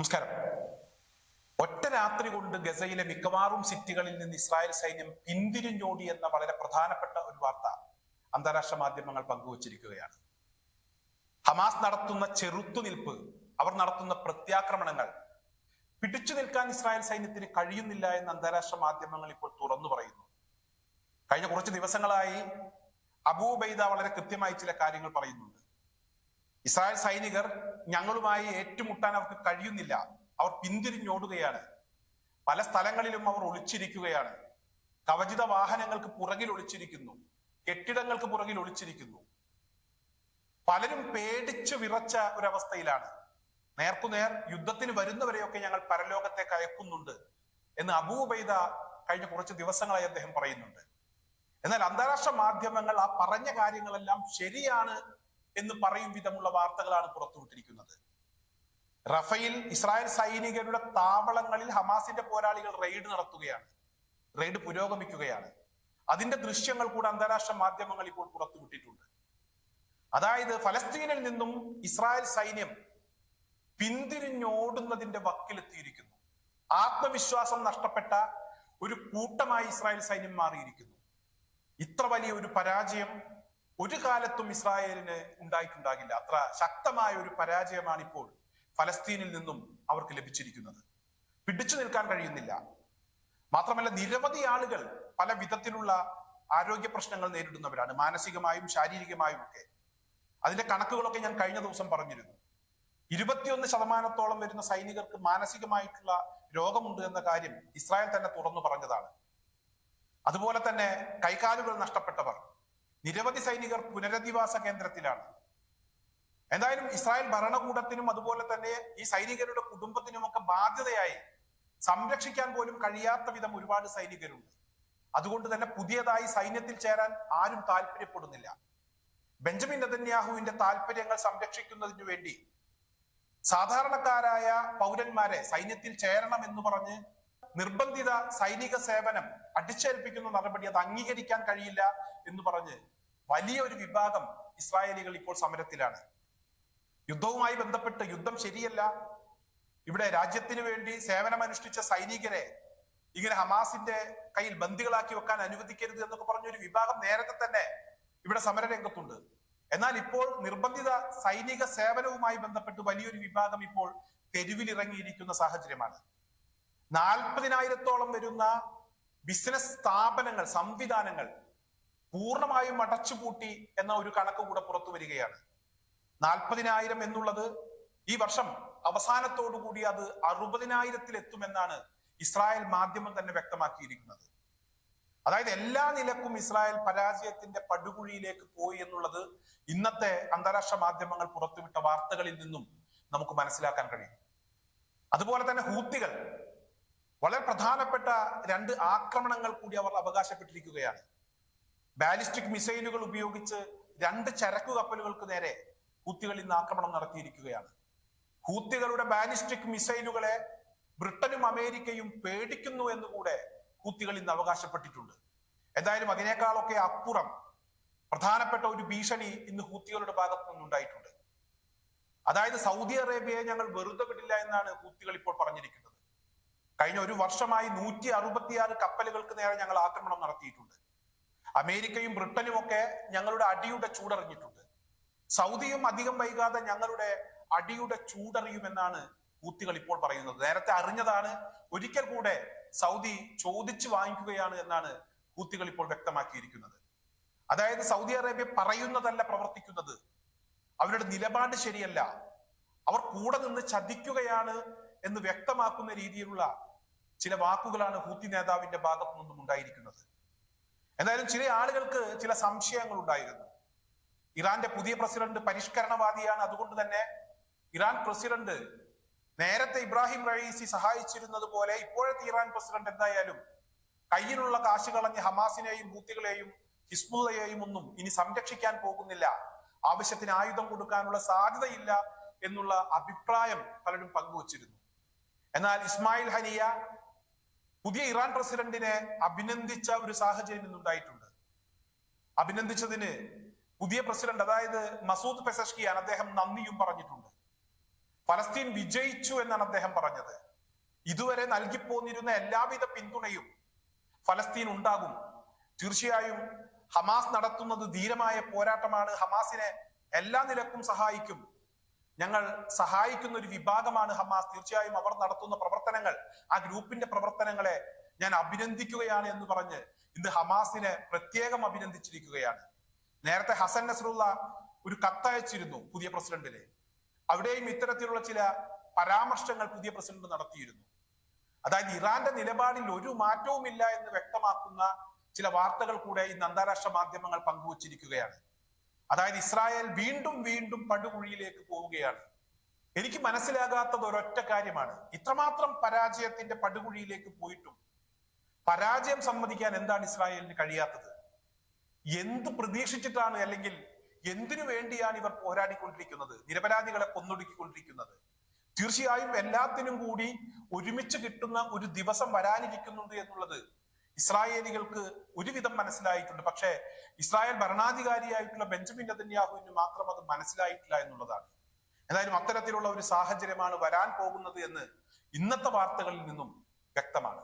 നമസ്കാരം. ഒറ്റ രാത്രി കൊണ്ട് ഗസയിലെ മിക്കവാറും സിറ്റികളിൽ നിന്ന് ഇസ്രായേൽ സൈന്യം പിന്തിരിഞ്ഞോടി എന്ന വളരെ പ്രധാനപ്പെട്ട ഒരു വാർത്ത അന്താരാഷ്ട്ര മാധ്യമങ്ങൾ പങ്കുവച്ചിരിക്കുകയാണ്. ഹമാസ് നടത്തുന്ന ചെറുത്തുനിൽപ്പ് അവർ നടത്തുന്ന പ്രത്യാക്രമണങ്ങൾ പിടിച്ചു നിൽക്കാൻ ഇസ്രായേൽ സൈന്യത്തിന് കഴിയുന്നില്ല എന്ന് അന്താരാഷ്ട്ര മാധ്യമങ്ങൾ ഇപ്പോൾ തുറന്നു പറയുന്നു. കഴിഞ്ഞ കുറച്ച് ദിവസങ്ങളായി അബൂബൈദ വളരെ കൃത്യമായി ചില കാര്യങ്ങൾ പറയുന്നുണ്ട്. ഇസ്രായേൽ സൈനികർ ഞങ്ങളുമായി ഏറ്റുമുട്ടാൻ അവർക്ക് കഴിയുന്നില്ല. അവർ പിന്തിരിഞ്ഞോടുകയാണ്. പല സ്ഥലങ്ങളിലും അവർ ഒളിച്ചിരിക്കുകയാണ്. കവചിത വാഹനങ്ങൾക്ക് പുറകിൽ ഒളിച്ചിരിക്കുന്നു. കെട്ടിടങ്ങൾക്ക് പുറകിൽ ഒളിച്ചിരിക്കുന്നു. പലരും പേടിച്ചു വിറച്ച ഒരവസ്ഥയിലാണ്. നേർക്കുനേർ യുദ്ധത്തിന് വരുന്നവരെയൊക്കെ ഞങ്ങൾ പരലോകത്തേക്ക് അയക്കുന്നുണ്ട് എന്ന് അബൂബൈദ കഴിഞ്ഞ കുറച്ച് ദിവസങ്ങളായി അദ്ദേഹം പറയുന്നുണ്ട്. എന്നാൽ അന്താരാഷ്ട്ര മാധ്യമങ്ങൾ ആ പറഞ്ഞ കാര്യങ്ങളെല്ലാം ശരിയാണ് എന്ന് പറയും വിധമുള്ള വാർത്തകളാണ് പുറത്തുവിട്ടിരിക്കുന്നത്. റഫയിൽ ഇസ്രായേൽ സൈനികരുടെ താവളങ്ങളിൽ ഹമാസിന്റെ പോരാളികൾ റെയ്ഡ് നടത്തുകയാണ്. റെയ്ഡ് പുരോഗമിക്കുകയാണ്. അതിന്റെ ദൃശ്യങ്ങൾ കൂടെ അന്താരാഷ്ട്ര മാധ്യമങ്ങൾ ഇപ്പോൾ പുറത്തുവിട്ടിട്ടുണ്ട്. അതായത് ഫലസ്തീനിൽ നിന്നും ഇസ്രായേൽ സൈന്യം പിന്തിരിഞ്ഞോടുന്നതിന്റെ വക്കിലെത്തിയിരിക്കുന്നു. ആത്മവിശ്വാസം നഷ്ടപ്പെട്ട ഒരു കൂട്ടമായി ഇസ്രായേൽ സൈന്യം മാറിയിരിക്കുന്നു. ഇത്ര വലിയ ഒരു പരാജയം ഒരു കാലത്തും ഇസ്രായേലിന് ഉണ്ടായിട്ടുണ്ടാകില്ല. അത്ര ശക്തമായ ഒരു പരാജയമാണ് ഇപ്പോൾ ഫലസ്തീനിൽ നിന്നും അവർക്ക് ലഭിച്ചിരിക്കുന്നത്. പിടിച്ചു നിൽക്കാൻ കഴിയുന്നില്ല. മാത്രമല്ല നിരവധി ആളുകൾ പല വിധത്തിലുള്ള ആരോഗ്യ പ്രശ്നങ്ങൾ നേരിടുന്നവരാണ്. മാനസികമായും ശാരീരികമായും ഒക്കെ. അതിന്റെ കണക്കുകളൊക്കെ ഞാൻ കഴിഞ്ഞ ദിവസം പറഞ്ഞിരുന്നു. ഇരുപത്തിയൊന്ന് ശതമാനത്തോളം വരുന്ന സൈനികർക്ക് മാനസികമായിട്ടുള്ള രോഗമുണ്ട് എന്ന കാര്യം ഇസ്രായേൽ തന്നെ തുറന്നു പറഞ്ഞതാണ്. അതുപോലെ തന്നെ കൈകാലുകൾ നഷ്ടപ്പെട്ടവർ. നിരവധി സൈനികർ പുനരധിവാസ കേന്ദ്രത്തിലാണ്. എന്തായാലും ഇസ്രായേൽ ഭരണകൂടത്തിനും അതുപോലെ തന്നെ ഈ സൈനികരുടെ കുടുംബത്തിനുമൊക്കെ ബാധ്യതയായി സംരക്ഷിക്കാൻ പോലും കഴിയാത്ത വിധം ഒരുപാട് സൈനികരുണ്ട്. അതുകൊണ്ട് തന്നെ പുതിയതായി സൈന്യത്തിൽ ചേരാൻ ആരും താല്പര്യപ്പെടുന്നില്ല. ബെഞ്ചമിൻ നെതന്യാഹുവിന്റെ താല്പര്യങ്ങൾ സംരക്ഷിക്കുന്നതിനു വേണ്ടി സാധാരണക്കാരായ പൗരന്മാരെ സൈന്യത്തിൽ ചേരണം എന്ന് പറഞ്ഞ് നിർബന്ധിത സൈനിക സേവനം അടിച്ചേൽപ്പിക്കുന്ന നടപടി അത് അംഗീകരിക്കാൻ കഴിയില്ല എന്ന് പറഞ്ഞ് വലിയ ഒരു വിഭാഗം ഇസ്രായേലികൾ ഇപ്പോൾ സമരത്തിലാണ്. യുദ്ധവുമായി ബന്ധപ്പെട്ട് യുദ്ധം ശരിയല്ല. ഇവിടെ രാജ്യത്തിന് വേണ്ടി സേവനമനുഷ്ഠിച്ച സൈനികരെ ഇങ്ങനെ ഹമാസിന്റെ കയ്യിൽ ബന്ദികളാക്കി വെക്കാൻ അനുവദിക്കരുത് എന്നൊക്കെ പറഞ്ഞ ഒരു വിഭാഗം നേരത്തെ തന്നെ ഇവിടെ സമരരംഗത്തുണ്ട്. എന്നാൽ ഇപ്പോൾ നിർബന്ധിത സൈനിക സേവനവുമായി ബന്ധപ്പെട്ട് വലിയൊരു വിഭാഗം ഇപ്പോൾ തെരുവിലിറങ്ങിയിരിക്കുന്ന സാഹചര്യമാണ്. നാൽപ്പതിനായിരത്തോളം വരുന്ന ബിസിനസ് സ്ഥാപനങ്ങൾ സംവിധാനങ്ങൾ പൂർണമായും അടച്ചുപൂട്ടി എന്ന ഒരു കണക്ക് കൂടെ പുറത്തു വരികയാണ്. നാൽപ്പതിനായിരം എന്നുള്ളത് ഈ വർഷം അവസാനത്തോടുകൂടി അത് അറുപതിനായിരത്തിൽ എത്തുമെന്നാണ് ഇസ്രായേൽ മാധ്യമം തന്നെ വ്യക്തമാക്കിയിരിക്കുന്നത്. അതായത് എല്ലാ നിലക്കും ഇസ്രായേൽ പരാജയത്തിന്റെ പടുകുഴിയിലേക്ക് പോയി എന്നുള്ളത് ഇന്നത്തെ അന്താരാഷ്ട്ര മാധ്യമങ്ങൾ പുറത്തുവിട്ട വാർത്തകളിൽ നിന്നും നമുക്ക് മനസ്സിലാക്കാൻ കഴിയും. അതുപോലെ തന്നെ ഹൂത്തികൾ. വളരെ പ്രധാനപ്പെട്ട രണ്ട് ആക്രമണങ്ങൾ കൂടി അവർ അവകാശപ്പെട്ടിരിക്കുകയാണ്. ബാലിസ്റ്റിക് മിസൈലുകൾ ഉപയോഗിച്ച് രണ്ട് ചരക്കു കപ്പലുകൾക്ക് നേരെ ഹൂത്തികൾ ഇന്ന് ആക്രമണം നടത്തിയിരിക്കുകയാണ്. ഹൂത്തികളുടെ ബാലിസ്റ്റിക് മിസൈലുകളെ ബ്രിട്ടനും അമേരിക്കയും പേടിക്കുന്നു എന്നുകൂടെ ഹൂത്തികൾ ഇന്ന് അവകാശപ്പെട്ടിട്ടുണ്ട്. എന്തായാലും അതിനേക്കാളൊക്കെ അപ്പുറം പ്രധാനപ്പെട്ട ഒരു ഭീഷണി ഇന്ന് ഹൂത്തികളുടെ ഭാഗത്തു നിന്നുണ്ടായിട്ടുണ്ട്. അതായത് സൗദി അറേബ്യയെ ഞങ്ങൾ വെറുതെ വിടില്ല എന്നാണ് ഹൂത്തികൾ ഇപ്പോൾ പറഞ്ഞിരിക്കുന്നത്. കഴിഞ്ഞ ഒരു വർഷമായി നൂറ്റി അറുപത്തിയാറ് കപ്പലുകൾക്ക് നേരെ ഞങ്ങൾ ആക്രമണം നടത്തിയിട്ടുണ്ട്. അമേരിക്കയും ബ്രിട്ടനും ഒക്കെ ഞങ്ങളുടെ അടിയുടെ ചൂടറിഞ്ഞിട്ടുണ്ട്. സൗദിയും അധികം വൈകാതെ ഞങ്ങളുടെ അടിയുടെ ചൂടറിയുമെന്നാണ് ഹൂത്തികൾ ഇപ്പോൾ പറയുന്നത്. നേരത്തെ അറിഞ്ഞതാണ് ഒരിക്കൽ കൂടെ സൗദി ചോദിച്ചു വാങ്ങിക്കുകയാണ് എന്നാണ് ഹൂത്തികൾ ഇപ്പോൾ വ്യക്തമാക്കിയിരിക്കുന്നത്. അതായത് സൗദി അറേബ്യ പറയുന്നതല്ല പ്രവർത്തിക്കുന്നത്. അവരുടെ നിലപാട് ശരിയല്ല. അവർ കൂടെ നിന്ന് ചതിക്കുകയാണ് എന്ന് വ്യക്തമാക്കുന്ന രീതിയിലുള്ള ചില വാക്കുകളാണ് ഹൂത്തി നേതാവിന്റെ ഭാഗത്തു നിന്നും ഉണ്ടായിരിക്കുന്നത്. എന്തായാലും ചില ആളുകൾക്ക് ചില സംശയങ്ങൾ ഉണ്ടായിരുന്നു. ഇറാന്റെ പുതിയ പ്രസിഡന്റ് പരിഷ്കരണവാദിയാണ്. അതുകൊണ്ട് തന്നെ ഇറാൻ പ്രസിഡന്റ് നേരത്തെ ഇബ്രാഹിം റയീസി സഹായിച്ചിരുന്നത് പോലെ ഇപ്പോഴത്തെ ഇറാൻ പ്രസിഡന്റ് എന്തായാലും കയ്യിലുള്ള കാശ് കളഞ്ഞ് ഹമാസിനെയും ഹൂത്തികളെയും ഹിസ്ബുള്ളയെയും ഒന്നും ഇനി സംരക്ഷിക്കാൻ പോകുന്നില്ല. ആവശ്യത്തിന് ആയുധം കൊടുക്കാനുള്ള സാധ്യതയില്ല എന്നുള്ള അഭിപ്രായം പലരും പങ്കുവച്ചിരുന്നു. എന്നാൽ ഇസ്മായിൽ ഹനിയ പുതിയ ഇറാൻ പ്രസിഡന്റിനെ അഭിനന്ദിച്ച ഒരു സാഹചര്യം ഇന്നുണ്ടായിട്ടുണ്ട്. അഭിനന്ദിച്ചതിന് പുതിയ പ്രസിഡന്റ് അതായത് മസൂദ് പെസഷ്കിയാൻ അദ്ദേഹം നന്ദിയും പറഞ്ഞിട്ടുണ്ട്. ഫലസ്തീൻ വിജയിച്ചു എന്നാണ് അദ്ദേഹം പറഞ്ഞത്. ഇതുവരെ നൽകിപ്പോന്നിരുന്ന എല്ലാവിധ പിന്തുണയും ഫലസ്തീൻ ഉണ്ടാകും. തീർച്ചയായും ഹമാസ് നടത്തുന്നത് ധീരമായ പോരാട്ടമാണ്. ഹമാസിനെ എല്ലാ നിലക്കും സഹായിക്കും. ഞങ്ങൾ സഹായിക്കുന്ന ഒരു വിഭാഗമാണ് ഹമാസ്. തീർച്ചയായും അവർ നടത്തുന്ന പ്രവർത്തനങ്ങൾ ആ ഗ്രൂപ്പിന്റെ പ്രവർത്തനങ്ങളെ ഞാൻ അഭിനന്ദിക്കുകയാണ് എന്ന് പറഞ്ഞ് ഇന്ന് ഹമാസിനെ പ്രത്യേകം അഭിനന്ദിച്ചിരിക്കുകയാണ്. നേരത്തെ ഹസൻ നസറുള്ള ഒരു കത്തയച്ചിരുന്നു പുതിയ പ്രസിഡന്റിന്. അവിടെയും ഇത്തരത്തിലുള്ള ചില പരാമർശങ്ങൾ പുതിയ പ്രസിഡന്റ് നടത്തിയിരുന്നു. അതായത് ഇറാന്റെ നിലപാടിൽ ഒരു മാറ്റവുമില്ല എന്ന് വ്യക്തമാക്കുന്ന ചില വാർത്തകൾ കൂടെ ഇന്ന് അന്താരാഷ്ട്ര മാധ്യമങ്ങൾ പങ്കുവച്ചിരിക്കുകയാണ്. അതായത് ഇസ്രായേൽ വീണ്ടും വീണ്ടും പടുകുഴിയിലേക്ക് പോവുകയാണ്. എനിക്ക് മനസ്സിലാകാത്തത് ഒരൊറ്റ കാര്യമാണ്. ഇത്രമാത്രം പരാജയത്തിന്റെ പടുകുഴിയിലേക്ക് പോയിട്ടും പരാജയം സമ്മതിക്കാൻ എന്താണ് ഇസ്രായേലിന് കഴിയാത്തത്? എന്ത് പ്രതീക്ഷിച്ചിട്ടാണ് അല്ലെങ്കിൽ എന്തിനു വേണ്ടിയാണ് ഇവർ പോരാടിക്കൊണ്ടിരിക്കുന്നത്? നിരപരാധികളെ കൊന്നൊടുക്കിക്കൊണ്ടിരിക്കുന്നത്. തീർച്ചയായും എല്ലാത്തിനും കൂടി ഒരുമിച്ച് കിട്ടുന്ന ഒരു ദിവസം വരാനിരിക്കുന്നുണ്ട് എന്നുള്ളത് ഇസ്രായേലികൾക്ക് ഒരുവിധം മനസ്സിലായിട്ടുണ്ട്. പക്ഷേ ഇസ്രായേൽ ഭരണാധികാരിയായിട്ടുള്ള ബെഞ്ചമിൻ നെതന്യാഹുവിന് മാത്രം അത് മനസ്സിലായിട്ടില്ല എന്നുള്ളതാണ്. എന്തായാലും അത്തരത്തിലുള്ള ഒരു സാഹചര്യമാണ് വരാൻ പോകുന്നത് എന്ന് ഇന്നത്തെ വാർത്തകളിൽ നിന്നും വ്യക്തമാണ്.